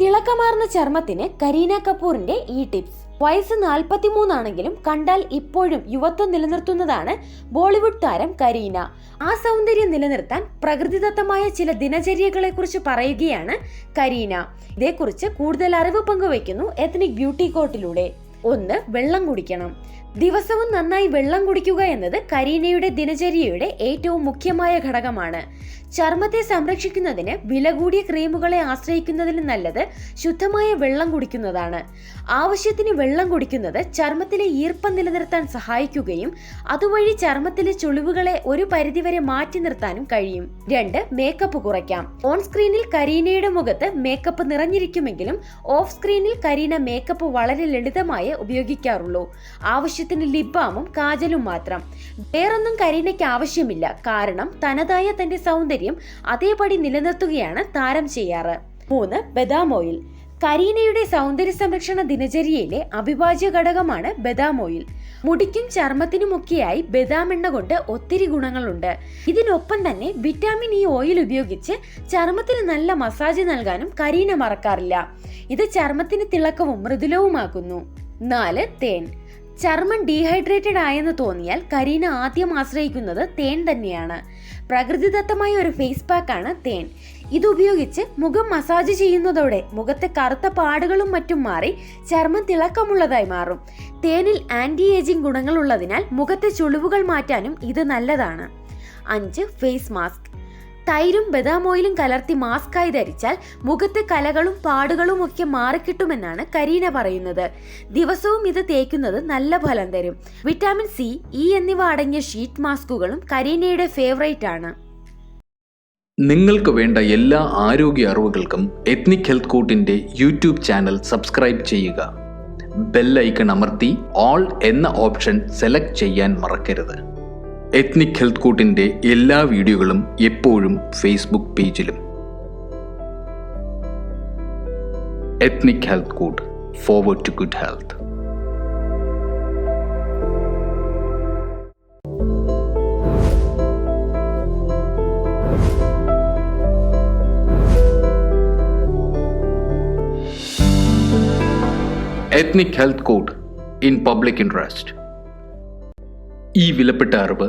തിളക്കമാർന്ന ചർമ്മത്തിന് കരീന കപൂറിന്റെ ഈ ടിപ്സ്. വയസ്സ് നാൽപ്പത്തിമൂന്നാണെങ്കിലും കണ്ടാൽ ഇപ്പോഴും യുവത്വം നിലനിർത്തുന്നതാണ് ബോളിവുഡ് താരം കരീന. ആ സൗന്ദര്യം നിലനിർത്താൻ പ്രകൃതിദത്തമായ ചില ദിനചര്യകളെ കുറിച്ച് പറയുകയാണ് കരീന. ഇതേക്കുറിച്ച് കൂടുതൽ അറിവ് പങ്കുവയ്ക്കുന്നു എത്നിക് ബ്യൂട്ടി കോട്ടിലൂടെ ഒന്ന് വെള്ളം കുടിക്കണം. ദിവസവും നന്നായി വെള്ളം കുടിക്കുക എന്നത് കരീനയുടെ ദിനചര്യയുടെ ഏറ്റവും മുഖ്യമായ ഘടകമാണ്. ചർമ്മത്തെ സംരക്ഷിക്കുന്നതിന് വില കൂടിയ ക്രീമുകളെ ആശ്രയിക്കുന്നതിലും നല്ലത് ശുദ്ധമായ വെള്ളം കുടിക്കുന്നതാണ്. ആവശ്യത്തിന് വെള്ളം കുടിക്കുന്നത് ചർമ്മത്തിലെ ഈർപ്പം നിലനിർത്താൻ സഹായിക്കുകയും അതുവഴി ചർമ്മത്തിലെ ചുളിവുകളെ ഒരു പരിധിവരെ മാറ്റി നിർത്താനും കഴിയും. രണ്ട് മേക്കപ്പ് കുറയ്ക്കാം. ഓൺ സ്ക്രീനിൽ കരീനയുടെ മുഖത്ത് മേക്കപ്പ് നിറഞ്ഞിരിക്കുമെങ്കിലും ഓഫ് സ്ക്രീനിൽ കരീന മേക്കപ്പ് വളരെ ലളിതമായേ ഉപയോഗിക്കാറുള്ളൂ. ആവശ്യത്തിന് ലിപ് ബാമും കാജലും മാത്രം. വേറൊന്നും കരീനയ്ക്ക് ആവശ്യമില്ല. കാരണം തനതായ തന്റെ സൗന്ദര്യം അതേപടി നിലനിർത്തുകയാണ് താരം ചെയ്യാറ്. മൂന്ന് ബദാം ഓയിൽ. കരീനയുടെ സൗന്ദര്യ സംരക്ഷണ ദിനചര്യയിലെ അവിഭാജ്യ ഘടകമാണ് ബദാം ഓയിൽ. മുടിക്കും ചർമ്മത്തിനുമൊക്കെയായി ബദാം എണ്ണ കൊണ്ട് ഒത്തിരി ഗുണങ്ങളുണ്ട്. ഇതിനൊപ്പം തന്നെ വിറ്റാമിൻ ഇ ഓയിൽ ഉപയോഗിച്ച് ചർമ്മത്തിന് നല്ല മസാജ് നൽകാനും കരീന മറക്കാറില്ല. ഇത് ചർമ്മത്തിന് തിളക്കവും മൃദുലവുമാക്കുന്നു. നാല് തേൻ. ചർമ്മം ഡീഹൈഡ്രേറ്റഡ് ആയെന്ന് തോന്നിയാൽ കരീന ആദ്യം ആശ്രയിക്കുന്നത് തേൻ തന്നെയാണ്. പ്രകൃതിദത്തമായ ഒരു ഫേസ് പാക്കാണ് തേൻ. ഇതുപയോഗിച്ച് മുഖം മസാജ് ചെയ്യുന്നതോടെ മുഖത്തെ കറുത്ത പാടുകളും മറ്റും മാറി ചർമ്മം തിളക്കമുള്ളതായി മാറും. തേനിൽ ആന്റി ഏജിംഗ് ഗുണങ്ങളുള്ളതിനാൽ മുഖത്തെ ചുളിവുകൾ മാറ്റാനും ഇത് നല്ലതാണ്. അഞ്ച് ഫേസ് മാസ്ക് തൈരും ബദാം ഓയിലും കലർത്തി മാസ്കായി ധരിച്ചാൽ മുഖത്തെ കലകളും പാടുകളും ഒക്കെ മാറിക്കിട്ടുമെന്നാണ് കരീന പറയുന്നത്. ദിവസവും ഇത് തേക്കുന്നത് നല്ല ഫലം തരും. വിറ്റാമിൻ സി ഇ എന്നിവ അടങ്ങിയ ഷീറ്റ് മാസ്കുകളും കരീനയുടെ ഫേവറേറ്റ് ആണ്. നിങ്ങൾക്ക് വേണ്ട എല്ലാ ആരോഗ്യ അറിവുകൾക്കും എത്നിക് ഹെൽത്ത് കോട്ടിന്റെ യൂട്യൂബ് ചാനൽ സബ്സ്ക്രൈബ് ചെയ്യുക. ബെൽ ഐക്കൺ അമർത്തി ഓൾ എന്ന ഓപ്ഷൻ സെലക്ട് ചെയ്യാൻ മറക്കരുത്. എത്നിക് ഹെൽത്ത് കൂട്ടിന്റെ എല്ലാ വീഡിയോകളും എപ്പോഴും ഫേസ്ബുക്ക് പേജിലും ethnic health court forward to good health ethnic health code in public interest ഈ വിലപ്പെട്ട അറിവ്